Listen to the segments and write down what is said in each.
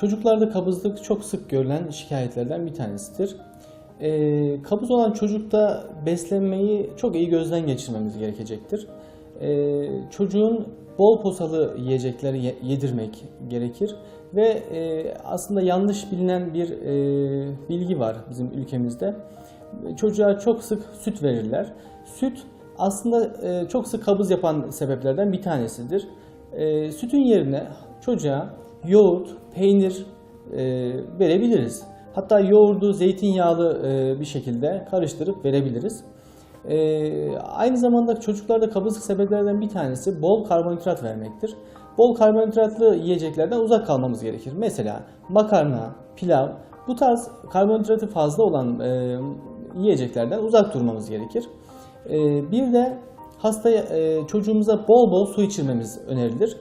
Çocuklarda kabızlık çok sık görülen şikayetlerden bir tanesidir. Ee, kabız olan çocukta beslenmeyi çok iyi gözden geçirmemiz gerekecektir. Ee, çocuğun bol posalı yiyecekleri ye- yedirmek gerekir ve e, aslında yanlış bilinen bir e, bilgi var bizim ülkemizde. Çocuğa çok sık süt verirler. Süt aslında e, çok sık kabız yapan sebeplerden bir tanesidir. E, sütün yerine çocuğa yoğurt, peynir e, verebiliriz. Hatta yoğurdu zeytinyağlı e, bir şekilde karıştırıp verebiliriz. E, aynı zamanda çocuklarda kabızlık sebeplerinden bir tanesi bol karbonhidrat vermektir. Bol karbonhidratlı yiyeceklerden uzak kalmamız gerekir. Mesela makarna, pilav bu tarz karbonhidratı fazla olan e, yiyeceklerden uzak durmamız gerekir. E, bir de hasta e, çocuğumuza bol bol su içirmemiz önerilir.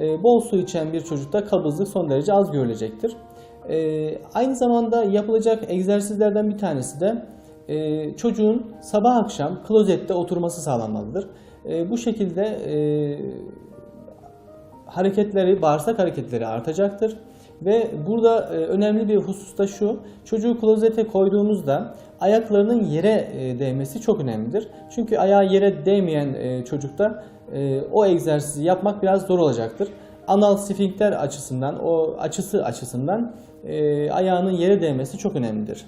E, bol su içen bir çocukta kabızlık son derece az görülecektir. E, aynı zamanda yapılacak egzersizlerden bir tanesi de e, çocuğun sabah akşam klozette oturması sağlanmalıdır. E, bu şekilde e, hareketleri, bağırsak hareketleri artacaktır. Ve burada e, önemli bir husus da şu, çocuğu klozete koyduğumuzda ayaklarının yere e, değmesi çok önemlidir. Çünkü ayağı yere değmeyen e, çocukta o egzersizi yapmak biraz zor olacaktır. Anal sfinkter açısından, o açısı açısından ayağının yere değmesi çok önemlidir.